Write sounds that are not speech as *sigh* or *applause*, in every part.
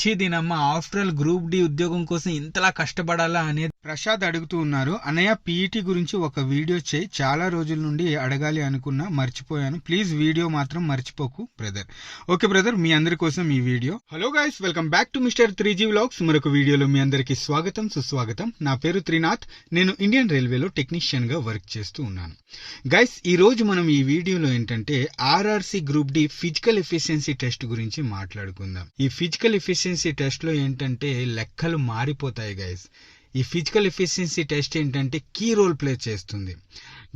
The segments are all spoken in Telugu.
చీ దీనమ్మ ఆఫ్టర్ ఆల్ గ్రూప్ డి ఉద్యోగం కోసం ఇంతలా కష్టపడాలా అనేది ప్రసాద్ అడుగుతూ ఉన్నారు. అన్నయ్య పీఈటీ గురించి ఒక వీడియో చేయి. చాలా రోజుల నుండి అడగాలి అనుకున్నా మర్చిపోయాను. ప్లీజ్ వీడియో మాత్రం మర్చిపోకు బ్రదర్. ఓకే బ్రదర్ మీ అందరి కోసం ఈ video. Hello guys welcome back to mister three G vlogs. మరొక వీడియోలో మీ అందరికి స్వాగతం సుస్వాగతం. నా పేరు త్రినాథ్. నేను ఇండియన్ రైల్వేలో టెక్నీషియన్గా వర్క్ చేస్తూ ఉన్నాను. గైస్ ఈ రోజు మనం ఈ వీడియోలో ఏంటంటే RRC group D physical efficiency test గురించి మాట్లాడుకుందాం. ఈ ఫిజికల్ ఎఫిషియన్సీ ఎఫిషియన్సీ టెస్ట్లో ఏంటంటే లెక్కలు మారిపోతాయి గైస్ ఈ ఫిజికల్ ఎఫిషియన్సీ టెస్ట్ ఏంటంటే కీ రోల్ ప్లే చేస్తుంది.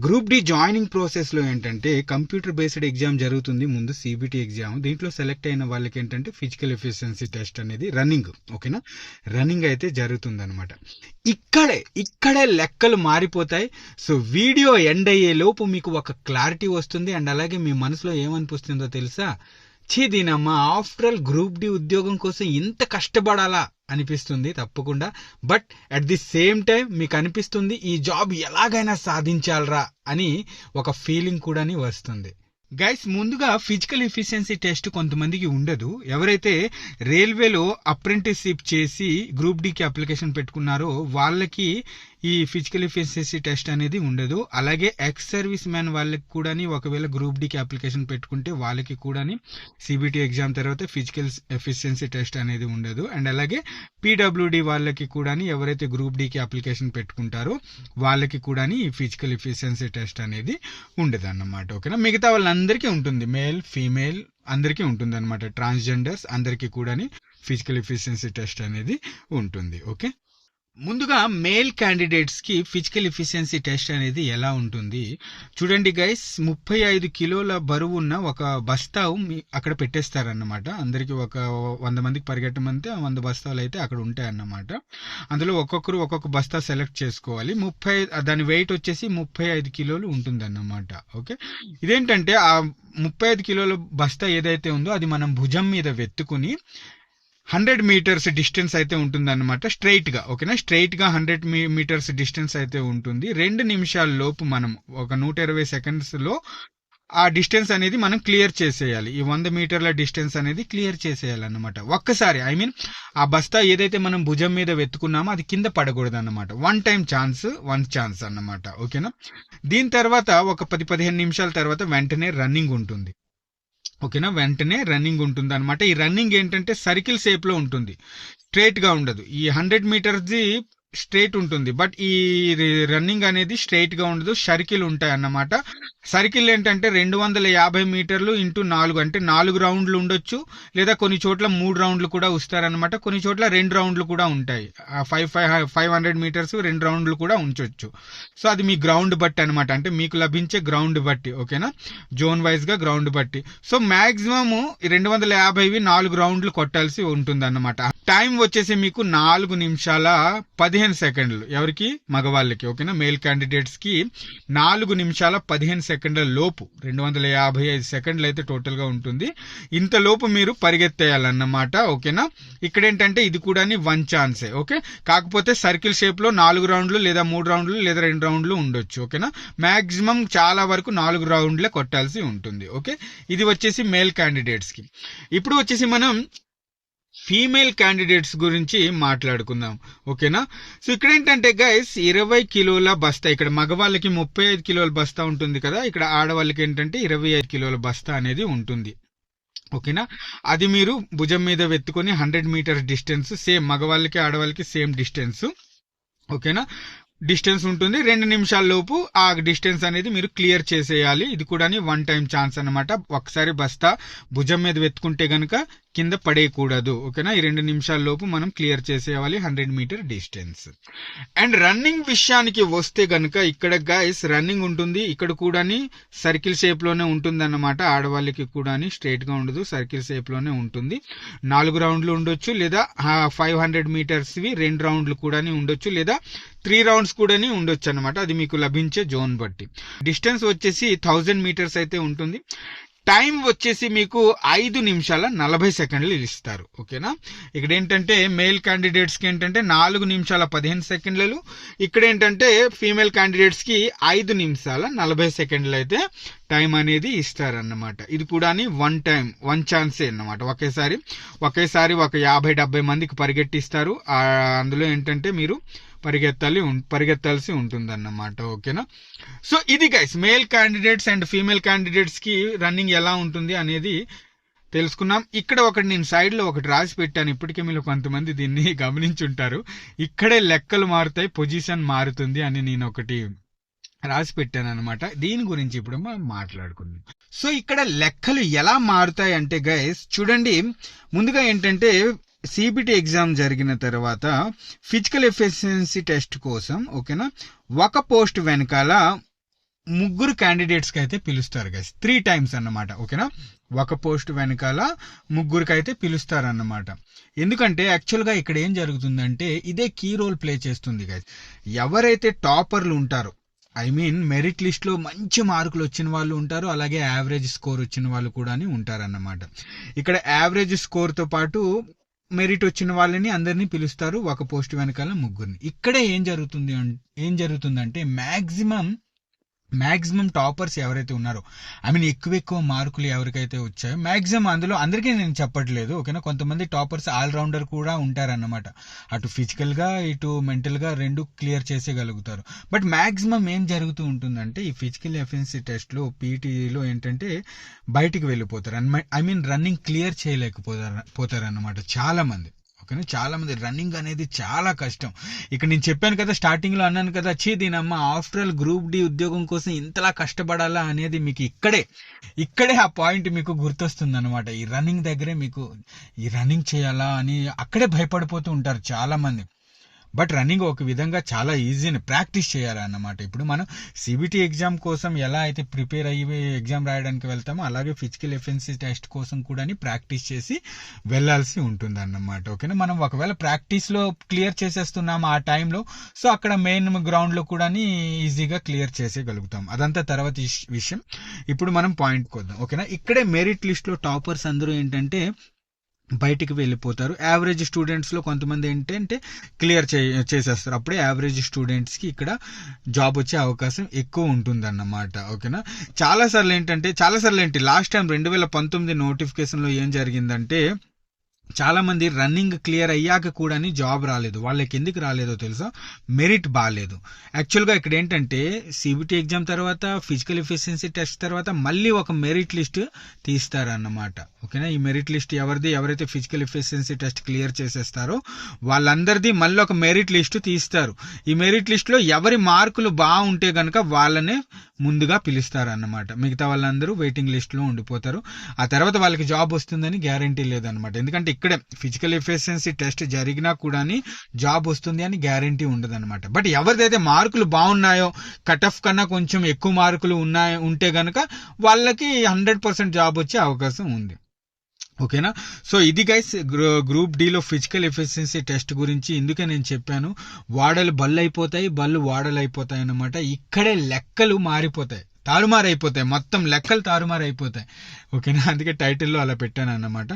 గ్రూప్ డి జాయినింగ్ ప్రాసెస్లో ఏంటంటే కంప్యూటర్ బేస్డ్ ఎగ్జామ్ జరుగుతుంది ముందు సిబిటి ఎగ్జామ్ దీంట్లో సెలెక్ట్ అయిన వాళ్ళకి ఏంటంటే ఫిజికల్ ఎఫిషియన్సీ టెస్ట్ అనేది రన్నింగ్ ఓకేనా రన్నింగ్ అయితే జరుగుతుందనమాట ఇక్కడే ఇక్కడే లెక్కలు మారిపోతాయి. సో వీడియో ఎండ్ అయ్యే లోపు మీకు ఒక క్లారిటీ వస్తుంది. అండ్ అలాగే మీ మనసులో ఏమనిపిస్తుందో తెలుసా? ఛీ దీనమ్మ ఆఫ్టర్ ఆల్ గ్రూప్ డి ఉద్యోగం కోసం ఇంత కష్టపడాలా? అనిపిస్తుంది తప్పకుండా. But at the same time మీకు అనిపిస్తుంది ఈ జాబ్ ఎలాగైనా సాధించాలరా? అని ఒక ఫీలింగ్ కూడా వస్తుంది. గైస్ ముందుగా ఫిజికల్ ఎఫిషియన్సీ టెస్ట్ కొంతమందికి ఉండదు. ఎవరైతే రైల్వేలో అప్రెంటిస్షిప్ చేసి గ్రూప్ డికి అప్లికేషన్ పెట్టుకున్నారో వాళ్ళకి ఈ ఫిజికల్ ఎఫిషియన్సీ టెస్ట్ అనేది ఉండదు. అలాగే ఎక్స్ సర్వీస్ మ్యాన్ వాళ్ళకి కూడా ఒకవేళ గ్రూప్ డికి అప్లికేషన్ పెట్టుకుంటే వాళ్ళకి కూడా సిబిటి ఎగ్జామ్ తర్వాత ఫిజికల్ ఎఫిషియన్సీ టెస్ట్ అనేది ఉండదు. అండ్ అలాగే పీడబ్ల్యూడి వాళ్ళకి కూడా ఎవరైతే గ్రూప్ డికి అప్లికేషన్ పెట్టుకుంటారో వాళ్ళకి కూడా ఈ ఫిజికల్ ఎఫిషియన్సీ టెస్ట్ అనేది ఉండదు అన్నమాట ఓకేనా? మిగతా వాళ్ళందరికీ ఉంటుంది. మేల్ ఫీమేల్ అందరికీ ఉంటుంది అనమాట ట్రాన్స్జెండర్స్ అందరికీ కూడా ఫిజికల్ ఎఫిషియన్సీ టెస్ట్ అనేది ఉంటుంది. ఓకే? ముందుగా మేల్ క్యాండిడేట్స్కి ఫిజికల్ ఎఫిషియన్సీ టెస్ట్ అనేది ఎలా ఉంటుంది? చూడండి గైస్ ముప్పై ఐదు కిలోల బరువు ఉన్న ఒక బస్తావు అక్కడ పెట్టేస్తారన్నమాట. అందరికి ఒక వంద మందికి పరిగెట్టమంటే వంద బస్తాలు అయితే అక్కడ ఉంటాయి అన్నమాట అందులో ఒక్కొక్కరు ఒక్కొక్క బస్తా సెలెక్ట్ చేసుకోవాలి. ముప్పై దాని వెయిట్ వచ్చేసి ముప్పై ఐదు కిలోలు ఉంటుంది అన్నమాట ఓకే ఇదేంటంటే ఆ ముప్పై ఐదు కిలోల బస్తా ఏదైతే ఉందో అది మనం భుజం మీద వెత్తుకుని హండ్రెడ్ మీటర్స్ డిస్టెన్స్ అయితే ఉంటుంది అనమాట స్ట్రైట్గా ఓకేనా? స్ట్రైట్గా హండ్రెడ్ మీటర్స్ డిస్టెన్స్ అయితే ఉంటుంది. రెండు నిమిషాల లోపు మనం ఒక నూట ఇరవై సెకండ్స్లో ఆ డిస్టెన్స్ అనేది మనం క్లియర్ చేసేయాలి. ఈ వంద మీటర్ల డిస్టెన్స్ అనేది క్లియర్ చేసేయాలి అనమాట ఒక్కసారి ఐ మీన్ ఆ బస్తా ఏదైతే మనం భుజం మీద వెతుకున్నామో అది కింద పడకూడదు అనమాట one time chance one chance అన్నమాట. ఓకేనా? దీని తర్వాత ఒక పది పదిహేను నిమిషాల తర్వాత వెంటనే రన్నింగ్ ఉంటుంది. ఓకేనా? వెంటనే రన్నింగ్ ఉంటుంది అనమాట ఈ రన్నింగ్ ఏంటంటే సర్కిల్ షేప్లో ఉంటుంది. స్ట్రేట్గా ఉండదు. ఈ హండ్రెడ్ మీటర్స్ది స్ట్రైట్ ఉంటుంది. బట్ ఈ రన్నింగ్ అనేది స్ట్రైట్గా ఉండదు. సర్కిల్ ఉంటాయి అన్నమాట. సర్కిల్ ఏంటంటే రెండు వందల యాభై మీటర్లు ఇంటూ నాలుగు అంటే నాలుగు రౌండ్లు ఉండొచ్చు. లేదా కొన్ని చోట్ల మూడు రౌండ్లు కూడా వస్తారనమాట కొన్ని చోట్ల రెండు రౌండ్లు కూడా ఉంటాయి. Five five five hundred meters రెండు రౌండ్లు కూడా ఉంచవచ్చు సో అది మీ గ్రౌండ్ బట్టి అనమాట అంటే మీకు లభించే గ్రౌండ్ బట్టి ఓకేనా? జోన్ వైజ్గా గ్రౌండ్ బట్టి. సో మాక్సిమం రెండు వందల యాభైవి నాలుగు రౌండ్లు కొట్టాల్సి ఉంటుంది అన్నమాట టైం వచ్చేసి మీకు నాలుగు నిమిషాల పదిహేను సెకండ్లు. ఎవరికి? మగవాళ్ళకి ఓకేనా? మేల్ క్యాండిడేట్స్కి నాలుగు నిమిషాల పదిహేను సెకండ్ల లోపు. రెండు వందల యాభై ఐదు సెకండ్లు అయితే టోటల్గా ఉంటుంది. ఇంతలోపు మీరు పరిగెత్తేయాలన్నమాట ఓకేనా? ఇక్కడ ఏంటంటే ఇది కూడా వన్ ఛాన్సే ఓకే? కాకపోతే సర్కిల్ షేప్లో నాలుగు రౌండ్లు లేదా మూడు రౌండ్లు లేదా రెండు రౌండ్లు ఉండొచ్చు ఓకేనా? మ్యాక్సిమం చాలా వరకు నాలుగు రౌండ్లే కొట్టాల్సి ఉంటుంది ఓకే? ఇది వచ్చేసి మేల్ క్యాండిడేట్స్కి. ఇప్పుడు వచ్చేసి మనం ఫీమేల్ క్యాండిడేట్స్ గురించి మాట్లాడుకుందాం. ఓకేనా? సో ఇక్కడ ఏంటంటే గైస్ ఇరవై కిలోల బస్తా ఇక్కడ మగవాళ్ళకి ముప్పై ఐదు కిలోల బస్తా ఉంటుంది కదా ఇక్కడ ఆడవాళ్ళకి ఏంటంటే ఇరవై ఐదు కిలోల బస్తా అనేది ఉంటుంది. ఓకేనా? అది మీరు భుజం మీద వెత్తుకొని హండ్రెడ్ మీటర్స్ డిస్టెన్స్ సేమ్ మగవాళ్ళకి ఆడవాళ్ళకి సేమ్ డిస్టెన్స్. ఓకేనా? డిస్టెన్స్ ఉంటుంది. రెండు నిమిషాల లోపు ఆ డిస్టెన్స్ అనేది మీరు క్లియర్ చేసేయాలి. ఇది కూడా వన్ టైం ఛాన్స్ అనమాట ఒకసారి బస్తా భుజం మీద వెతుకుంటే కనుక కింద పడేయకూడదు ఓకేనా? ఈ రెండు నిమిషాల లోపు మనం క్లియర్ చేసేయాలి hundred meter distance. And running విషయానికి వస్తే గనుక ఇక్కడ గైస్ రన్నింగ్ ఉంటుంది. ఇక్కడ కూడాని సర్కిల్ షేప్లోనే ఉంటుంది అన్నమాట ఆడవాళ్ళకి కూడా స్ట్రైట్గా ఉండదు సర్కిల్ షేప్లోనే ఉంటుంది. నాలుగు రౌండ్లు ఉండొచ్చు లేదా ఫైవ్ హండ్రెడ్ మీటర్స్వి రెండు రౌండ్లు కూడా ఉండొచ్చు లేదా త్రీ రౌండ్స్ కూడా ఉండొచ్చు అనమాట అది మీకు లభించే జోన్ బట్టి. డిస్టెన్స్ వచ్చేసి థౌజండ్ మీటర్స్ అయితే ఉంటుంది. టైం వచ్చేసి మీకు ఐదు నిమిషాల నలభై సెకండ్లు ఇస్తారు ఓకేనా? ఇక్కడ ఏంటంటే మేల్ క్యాండిడేట్స్కి ఏంటంటే నాలుగు నిమిషాల పదిహేను సెకండ్లు. ఇక్కడ ఏంటంటే ఫీమేల్ క్యాండిడేట్స్కి ఐదు నిమిషాల నలభై సెకండ్లు అయితే టైం అనేది ఇస్తారన్నమాట. ఇది కూడా వన్ టైం వన్ ఛాన్సే అన్నమాట. ఒకేసారి ఒకేసారి ఒక యాభై డెబ్బై మందికి పరిగెట్టిస్తారు. అందులో ఏంటంటే మీరు పరిగెత్తాలి ఉం- పరిగెత్తాల్సి ఉంటుందన్నమాట ఓకేనా? సో ఇది guys male candidates and female క్యాండిడేట్స్కి రన్నింగ్ ఎలా ఉంటుంది అనేది తెలుసుకున్నాం. ఇక్కడ ఒకటి నేను సైడ్లో ఒకటి రాసి పెట్టాను. ఇప్పటికే మీరు కొంతమంది దీన్ని *laughs* గమనించుంటారు. ఇక్కడే లెక్కలు మారుతాయి పొజిషన్ మారుతుంది అని నేను ఒకటి రాసి పెట్టాను అనమాట దీని గురించి ఇప్పుడు మనం మాట్లాడుకుందాం. సో ఇక్కడ లెక్కలు ఎలా మారుతాయి అంటే గైస్ చూడండి ముందుగా ఏంటంటే సిబిటి ఎగ్జామ్ జరిగిన తర్వాత ఫిజికల్ ఎఫిషియన్సీ టెస్ట్ కోసం ఓకేనా ఒక పోస్ట్ వెనకాల ముగ్గురు క్యాండిడేట్స్కి అయితే పిలుస్తారు గైస్ త్రీ టైమ్స్ అన్నమాట ఓకేనా ఒక పోస్ట్ వెనకాల ముగ్గురికి అయితే పిలుస్తారు అన్నమాట ఎందుకంటే యాక్చువల్గా ఇక్కడ ఏం జరుగుతుందంటే ఇదే కీ రోల్ ప్లే చేస్తుంది గైస్ ఎవరైతే టాపర్లు ఉంటారో ఐ మీన్ మెరిట్ లిస్ట్లో మంచి మార్కులు వచ్చిన వాళ్ళు ఉంటారు అలాగే యావరేజ్ స్కోర్ వచ్చిన వాళ్ళు కూడా ఉంటారన్నమాట. ఇక్కడ యావరేజ్ స్కోర్తో పాటు మెరిట్ వచ్చిన వాళ్ళని అందరినీ పిలుస్తారు ఒక పోస్ట్ వెనకాల ముగ్గురిని. ఇక్కడే ఏం జరుగుతుంది ఏం జరుగుతుందంటే మ్యాక్సిమం మ్యాక్సిమం టాపర్స్ ఎవరైతే ఉన్నారో ఐ మీన్ ఎక్కువ ఎక్కువ మార్కులు ఎవరికైతే వచ్చాయో మ్యాక్సిమం అందులో అందరికీ నేను చెప్పట్లేదు ఓకేనా? కొంతమంది టాపర్స్ ఆల్రౌండర్ కూడా ఉంటారన్నమాట. అటు ఫిజికల్గా ఇటు మెంటల్గా రెండు క్లియర్ చేసేయగలుగుతారు. బట్ మ్యాక్సిమం ఏం జరుగుతూ ఉంటుందంటే ఈ ఫిజికల్ ఎఫిషియన్సీ టెస్ట్లో పీటీలో ఏంటంటే బయటికి వెళ్ళిపోతారు. ఐ మీన్ రన్నింగ్ క్లియర్ చేయలేకపోతారు పోతారన్నమాట చాలామంది. మంది ఓకేనా? చాలా మంది రన్నింగ్ అనేది చాలా కష్టం. ఇక్కడ నేను చెప్పాను కదా స్టార్టింగ్లో అన్నాను కదా చీ దీనమ్మ ఆఫ్టర్ ఆల్ గ్రూప్ డి ఉద్యోగం కోసం ఇంతలా కష్టపడాలా అనేది మీకు ఇక్కడే ఇక్కడే ఆ పాయింట్ మీకు గుర్తొస్తుంది అనమాట ఈ రన్నింగ్ దగ్గరే మీకు ఈ రన్నింగ్ చేయాలా అని అక్కడే భయపడిపోతూ ఉంటారు చాలా మంది బట్ రన్నింగ్ ఒక విధంగా చాలా ఈజీని ప్రాక్టీస్ చేయాలన్నమాట. ఇప్పుడు మనం సిబిటి ఎగ్జామ్ కోసం ఎలా అయితే ప్రిపేర్ అయ్యి ఎగ్జామ్ రాయడానికి వెళ్తామో అలాగే ఫిజికల్ ఎఫెన్సీ టెస్ట్ కోసం కూడా ప్రాక్టీస్ చేసి వెళ్ళాల్సి ఉంటుంది అన్నమాట ఓకేనా? మనం ఒకవేళ ప్రాక్టీస్లో క్లియర్ చేసేస్తున్నాం ఆ టైంలో సో అక్కడ మెయిన్ గ్రౌండ్లో కూడా ఈజీగా క్లియర్ చేసేయగలుగుతాం. అదంతా తర్వాత ఇష్- విషయం. ఇప్పుడు మనం పాయింట్ కొద్దాం ఓకేనా? ఇక్కడే మెరిట్ లిస్ట్లో టాపర్స్ అందరూ ఏంటంటే బయటికి వెళ్ళిపోతారు. యావరేజ్ స్టూడెంట్స్లో కొంతమంది ఏంటంటే క్లియర్ చే చేసేస్తారు. అప్పుడే యావరేజ్ స్టూడెంట్స్కి ఇక్కడ జాబ్ వచ్చే అవకాశం ఎక్కువ ఉంటుంది అన్నమాట ఓకేనా చాలా సార్లు ఏంటంటే చాలా సార్లు ఏంటి లాస్ట్ టైం రెండు వేల పంతొమ్మిది నోటిఫికేషన్లో ఏం జరిగిందంటే చాలా మంది రన్నింగ్ క్లియర్ అయ్యాక కూడా జాబ్ రాలేదు. వాళ్ళకి ఎందుకు రాలేదో తెలుసా? మెరిట్ బాగాలేదు యాక్చువల్గా ఇక్కడ ఏంటంటే సిబిటీ ఎగ్జామ్ తర్వాత ఫిజికల్ ఎఫిషియన్సీ టెస్ట్ తర్వాత మళ్ళీ ఒక మెరిట్ లిస్ట్ తీస్తారన్నమాట. ఓకేనా? ఈ మెరిట్ లిస్ట్ ఎవరిది ఎవరైతే ఫిజికల్ ఎఫిషియన్సీ టెస్ట్ క్లియర్ చేసేస్తారో వాళ్ళందరిది మళ్ళీ ఒక మెరిట్ లిస్ట్ తీస్తారు. ఈ మెరిట్ లిస్ట్లో ఎవరి మార్కులు బాగుంటే కనుక వాళ్ళనే ముందుగా పిలుస్తారు అన్నమాట మిగతా వాళ్ళందరూ వెయిటింగ్ లిస్ట్లో ఉండిపోతారు. ఆ తర్వాత వాళ్ళకి జాబ్ వస్తుందని గ్యారంటీ లేదనమాట ఎందుకంటే ఇక్కడే ఫిజికల్ ఎఫిషియన్సీ టెస్ట్ జరిగినా కూడా జాబ్ వస్తుంది అని గ్యారంటీ ఉండదనమాట బట్ ఎవరిదైతే మార్కులు బాగున్నాయో కట్ ఆఫ్ కన్నా కొంచెం ఎక్కువ మార్కులు ఉన్నాయి ఉంటే గనక వాళ్ళకి హండ్రెడ్ పర్సెంట్ జాబ్ వచ్చే అవకాశం ఉంది. ఓకేనా? సో ఇది గైస్ గ్రూప్ డిలో ఫిజికల్ ఎఫిషియన్సీ టెస్ట్ గురించి ఇందుకే నేను చెప్పాను. వాడలు బళ్ళు అయిపోతాయి బళ్ళు వాడలు అయిపోతాయి అన్నమాట ఇక్కడే లెక్కలు మారిపోతాయి. తారుమారైపోతాయి. మొత్తం లెక్కలు తారుమారు అయిపోతాయి ఓకేనా? *laughs* అందుకే టైటిల్లో అలా పెట్టాను అన్నమాట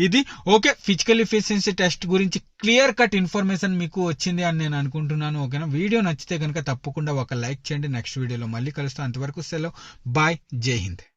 ఇది ఓకే ఫిజికల్ ఎఫిషియన్సీ టెస్ట్ గురించి క్లియర్ కట్ ఇన్ఫర్మేషన్ మీకు వచ్చింది అని నేను అనుకుంటున్నాను. ఓకేనా? వీడియో నచ్చితే కనుక తప్పకుండా ఒక లైక్ చేయండి. నెక్స్ట్ వీడియోలో మళ్ళీ కలుస్తాను అంతవరకు సెలవు. బాయ్ జై హింద్.